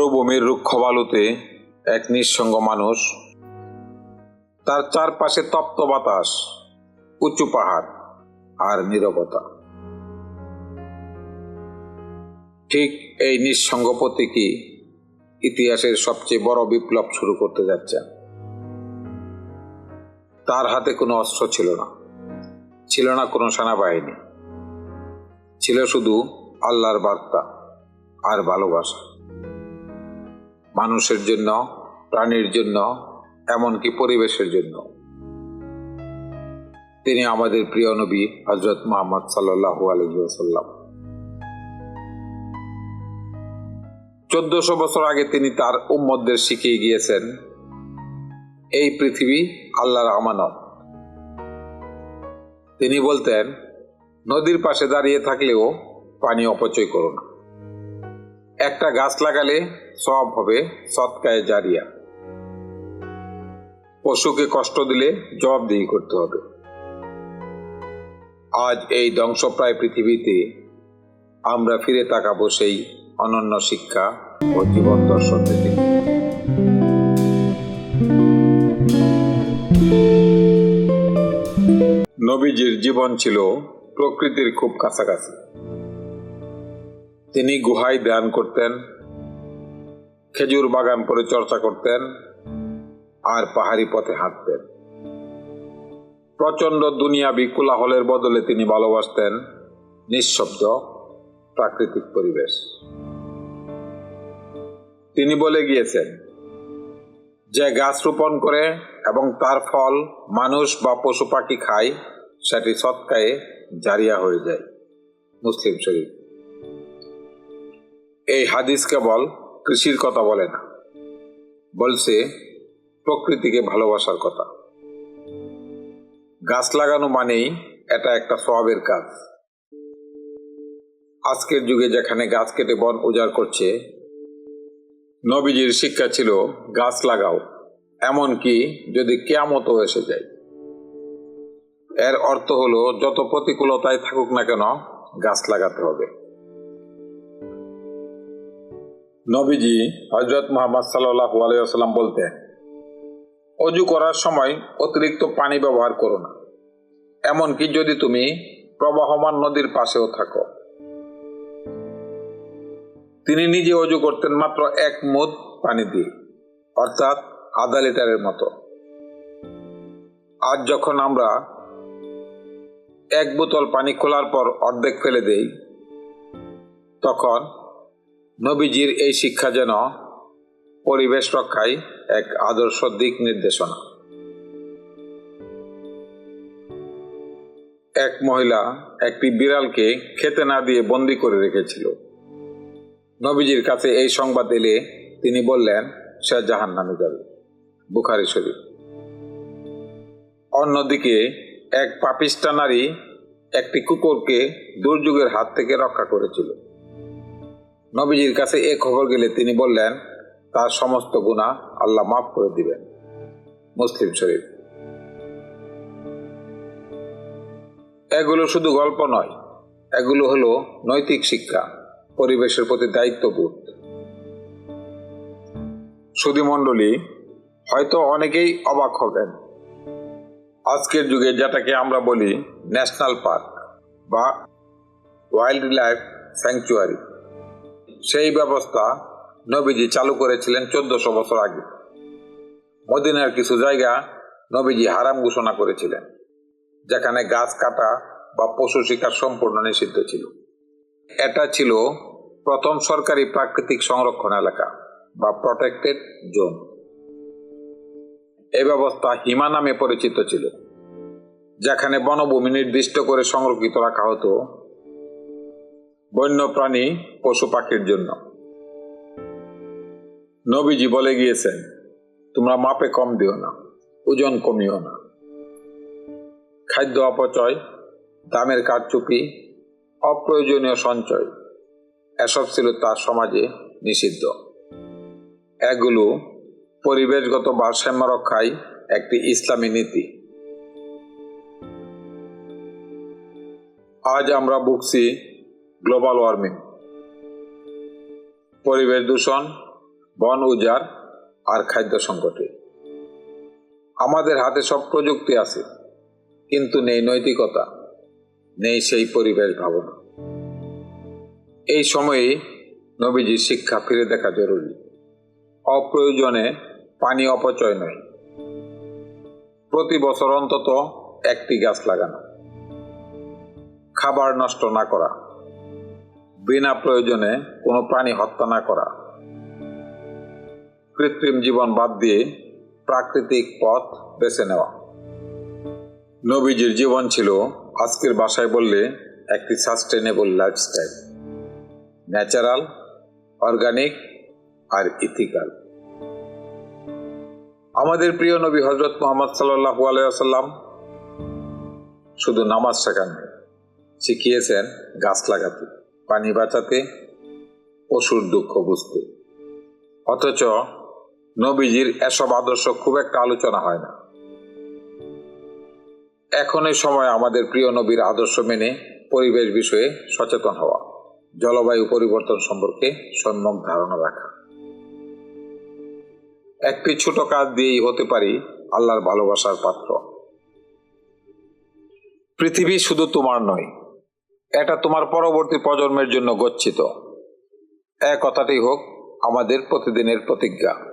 মরুভূমির রুক্ষ বালুতে এক নিঃসঙ্গ মানুষ। তার চারপাশে তপ্ত বাতাস, উঁচু পাহাড় আর নীরবতা। ঠিক এই নিঃসঙ্গ প্রতীকী ইতিহাসের সবচেয়ে বড় বিপ্লব শুরু করতে যাচ্ছে। তার হাতে কোনো অস্ত্র ছিল না ছিল না কোনো সেনাবাহিনী। ছিল শুধু আল্লাহর বার্তা আর ভালোবাসা। মানুষের জন্য, প্রাণীর জন্য, এমনকি পরিবেশের জন্য। তিনি আমাদের প্রিয় নবী হজরত মোহাম্মদ সাল্লাহু আলহিহাসাল্লাম চোদ্দশো বছর আগে তিনি তার উম্মতদের শিখিয়ে গিয়েছেন, এই পৃথিবী আল্লাহর আমানত। তিনি বলতেন, নদীর পাশে দাঁড়িয়ে থাকলেও পানি অপচয় করো না। একটা গাছ লাগালে সব হবে সৎকায় জারিয়া। পশুকে কষ্ট দিলে জবাবদিহি করতে হবে। আজ এই ধ্বংসপ্রায় পৃথিবীতে আমরা ফিরে তাকাবো সেই অনন্য শিক্ষা ও জীবন দর্শন থেকে। নবীজির জীবন ছিল প্রকৃতির খুব কাছাকাছি। তিনি গুহায় ধ্যান করতেন, খেজুর বাগান পরিচর্যা করতেন, আর পাহাড়ি পথে হাঁটতেন। প্রচণ্ড দুনিয়াবি কোলাহলের বদলে তিনি ভালোবাসতেন নিঃশব্দ প্রাকৃতিক পরিবেশ। তিনি বলে গিয়েছেন, যে গাছ রোপণ করে এবং তার ফল মানুষ বা পশু পাখি খায়, সেটি সৎকায়ে জারিয়া হয়ে যায়। মুসলিম শরীফ। এই হাদিস কেবল কৃষির কথা বলে না, বলছে প্রকৃতিকে ভালোবাসার কথা। গাছ লাগানো মানেই এটা একটা সবের কাজ। আজকের যুগে যেখানে গাছ কেটে বন উজাড় করছে, নবীজির শিক্ষা ছিল, গাছ লাগাও, এমনকি যদি কেয়ামতও এসে যায়। এর অর্থ হলো, যত প্রতিকূলতায় থাকুক না কেন, গাছ লাগাতে হবে। নবীজি হজরত মোহাম্মদ সাল্লাহ আলাইসাল্লাম বলতেন, অজু করার সময় অতিরিক্ত পানি ব্যবহার করো না। এমনকি যদি তুমি প্রবাহমান নদীর পাশেও থাকো। তিনি নিজে অজু করতেন মাত্র এক মুদ পানি দিয়ে, অর্থাৎ আধা লিটারের মতো। আজ যখন আমরা এক বোতল পানি খোলার পর অর্ধেক ফেলে দেই, তখন নবীজির এই শিক্ষা যেন পরিবেশ রক্ষায় এক আদর্শ দিক নির্দেশনা। এক মহিলা একটি বিড়ালকে খেতে না দিয়ে বন্দি করে রেখেছিল। নবীজির কাছে এই সংবাদ এলে তিনি বললেন, সে জাহান নামে যাবে। বুখারি শরীফ। অন্যদিকে এক পাপিস্টা নারী একটি কুকুরকে দুর্যোগের হাত থেকে রক্ষা করেছিল। নবীজির কাছে এ খবর গেলে তিনি বললেন, তার সমস্ত গুণা আল্লাহ মাফ করে দিবেন। মুসলিম শরীফ। এগুলো শুধু গল্প নয়, এগুলো হলো নৈতিক শিক্ষা, পরিবেশের প্রতি দায়িত্ববোধ। সুধীমণ্ডলী হয়তো অনেকেই অবাক হবেন। আজকের যুগে যেটাকে আমরা বলি ন্যাশনাল পার্ক বা ওয়াইল্ড লাইফ স্যাংচুয়ারি। সেই ব্যবস্থা নবীজি চালু করেছিলেন চোদ্দশো বছর আগে। মদিনার কিছু জায়গা নবীজি হারাম ঘোষণা করেছিলেন, যেখানে গাছ কাটা বা পশু শিকার সম্পূর্ণ নিষিদ্ধ ছিল। এটা ছিল প্রথম সরকারি প্রাকৃতিক সংরক্ষণ এলাকা বা প্রটেক্টেড জোন। এ ব্যবস্থা হিমা নামে পরিচিত ছিল, যেখানে বনভূমি নির্দিষ্ট করে সংরক্ষিত রাখা হতো বন্যপ্রাণী পশু পাখির জন্য। নবীজি বলে গিয়েছেন, তোমরা মাপে কম দিও না, ওজন কমিও না। খাদ্য অপচয়, দামের কারচুপি, অপ্রয়োজনীয় সঞ্চয়, এসব ছিল তার সমাজে নিষিদ্ধ। এগুলো পরিবেশগত ভারসাম্য রক্ষায় একটি ইসলামী নীতি। আজ আমরা ভুগছি গ্লোবাল ওয়ার্মিং। পরিবেশ দূষণ, বন উজাড় আর খাদ্য সংকটে। আমাদের হাতে সব প্রযুক্তি আছে, কিন্তু নেই নৈতিকতা, নেই সেই পরিবেশ ভাবনা। এই সময়ে নবীজির শিক্ষা ফিরে দেখা জরুরি। অপ্রয়োজনে পানি অপচয় নয়। প্রতি বছর অন্তত একটি গাছ লাগানো। খাবার নষ্ট না করা। বিনা প্রয়োজনে কোনো প্রাণী হত্যা না করা। কৃত্রিম জীবন বাদ দিয়ে প্রাকৃতিক পথ বেছে নেওয়া। নবীজির জীবন ছিল আজকের বাসায় বললে একটি সাস্টেনেবল লাইফস্টাইল ন্যাচারাল অর্গানিক আর ইথিক্যাল আমাদের প্রিয় নবী হজরত মোহাম্মদ সাল্লাহু আলাইসাল্লাম শুধু নামাজ শেখাননি, শিখিয়েছেন গাছ লাগাতে। পানি বাঁচাতে পশুর দুঃখ বুঝতে। অথচ নবীজির এসব আদর্শ খুব একটা আলোচনা হয় না। এখন এই সময় আমাদের প্রিয় নবীর আদর্শ মেনে পরিবেশ বিষয়ে সচেতন হওয়া, জলবায়ু পরিবর্তন সম্পর্কে সম্যক ধারণা রাখা। একটি ছোট কাজ দিয়েই হতে পারি আল্লাহর ভালোবাসার পাত্র। পৃথিবী শুধু তোমার নয় এটা তোমার পরবর্তী প্রজন্মের জন্য গচ্ছিত। এ কথাটি হোক আমাদের প্রতিদিনের প্রতিজ্ঞা।